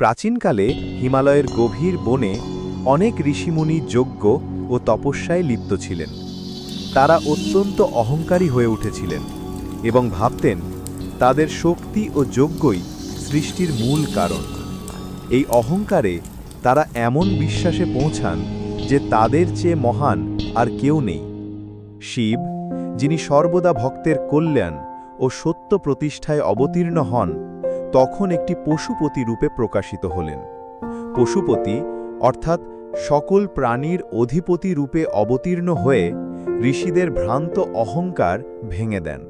প্রাচীনকালে হিমালয়ের গভীর বনে অনেক ঋষিমুনি যজ্ঞ ও তপস্যায় লিপ্ত ছিলেন। তারা অত্যন্ত অহংকারী হয়ে উঠেছিলেন এবং ভাবতেন, তাদের শক্তি ও যজ্ঞই সৃষ্টির মূল কারণ। এই অহংকারে তারা এমন বিশ্বাসে পৌঁছান যে তাদের চেয়ে মহান আর কেউ নেই। শিব, যিনি সর্বদা ভক্তের কল্যাণ ও সত্য প্রতিষ্ঠায় অবতীর্ণ হন তখন একটি পশুপতি রূপে প্রকাশিত হলেন। পশুপতি, অর্থাৎ সকল প্রাণীর অধিপতি রূপে অবতীর্ণ হয়ে ঋষিদের ভ্রান্ত অহংকার ভেঙে দেন।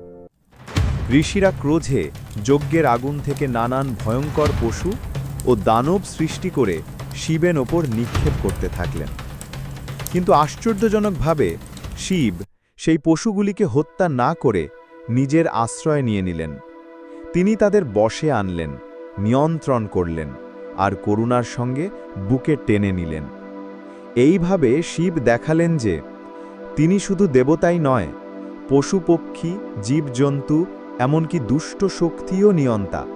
ঋষিরা ক্রোধে যজ্ঞের আগুন থেকে নানান ভয়ঙ্কর পশু ও দানব সৃষ্টি করে শিবের ওপর নিক্ষেপ করতে থাকলেন। কিন্তু আশ্চর্যজনকভাবে শিব সেই পশুগুলিকে হত্যা না করে নিজের আশ্রয় নিয়ে নিলেন। তিনি তাদের বশে আনলেন, নিয়ন্ত্রণ করলেন, আর করুণার সঙ্গে বুকে টেনে নিলেন। এইভাবে শিব দেখালেন যে, তিনি শুধু দেবতাই নয়, পশুপক্ষী, জীবজন্তু, এমনকি দুষ্ট শক্তিও নিয়ন্তা।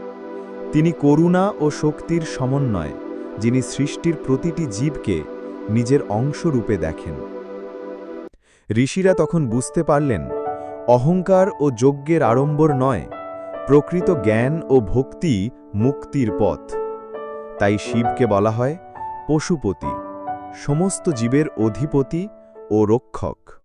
তিনি করুণা ও শক্তির সমন্বয়, যিনি সৃষ্টির প্রতিটি জীবকে নিজের অংশরূপে দেখেন। ঋষিরা তখন বুঝতে পারলেন, অহংকার ও যজ্ঞের আড়ম্বর নয় প্রকৃত জ্ঞান ও ভক্তি মুক্তির পথ। তাই শিবকে বলা হয় পশুপতি, সমস্ত জীবের অধিপতি ও রক্ষক।